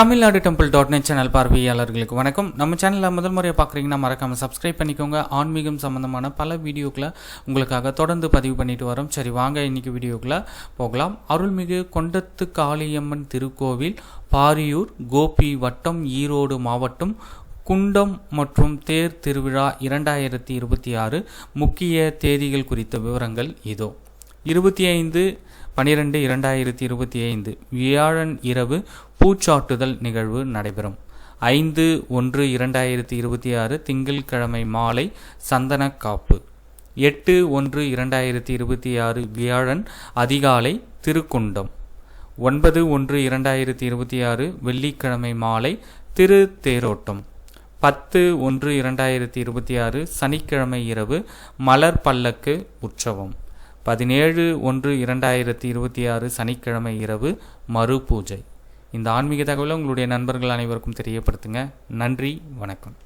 Tamil Nadu temple dot net channel பார்வையாளர்களுக்கு வணக்கம். நம்ம சேனலில் முதல் முறையாக பார்க்குறீங்கன்னா மறக்காமல் சப்ஸ்கிரைப் பண்ணிக்கோங்க. ஆன்மீகம் சம்மந்தமான பல வீடியோக்களை உங்களுக்காக தொடர்ந்து பதிவு பண்ணிட்டு வரோம். சரி வாங்க இன்னைக்கு வீடியோக்குள்ளே போகலாம். அருள்மிகு கொண்டத்து காளியம்மன் திருக்கோவில் பாரியூர் கோபி வட்டம் ஈரோடு மாவட்டம் குண்டம் மற்றும் தேர் திருவிழா இரண்டாயிரத்தி இருபத்தி ஆறு முக்கிய தேதிகள் குறித்த விவரங்கள் இதோ. இருபத்தி ஐந்து பனிரெண்டு இரண்டாயிரத்தி இருபத்தி ஐந்து வியாழன் இரவு பூச்சாட்டுதல் நிகழ்வு நடைபெறும். ஐந்து ஒன்று இரண்டாயிரத்தி இருபத்தி ஆறு திங்கட்கிழமை மாலை சந்தன காப்பு எட்டு ஒன்று இரண்டாயிரத்தி இருபத்தி ஆறு வியாழன் அதிகாலை திருக்குண்டம். ஒன்பது ஒன்று இரண்டாயிரத்தி இருபத்தி ஆறு வெள்ளிக்கிழமை மாலை திரு தேரோட்டம் பத்து ஒன்று இரண்டாயிரத்தி இருபத்தி ஆறு சனிக்கிழமை இரவு மலர் பல்லக்கு உற்சவம். பதினேழு ஒன்று இரண்டாயிரத்தி இருபத்தி ஆறு சனிக்கிழமை இரவு மறு பூஜை. இந்த ஆன்மீக தகவலை உங்களுடைய நண்பர்கள் அனைவருக்கும் தெரியப்படுத்துங்க. நன்றி வணக்கம்.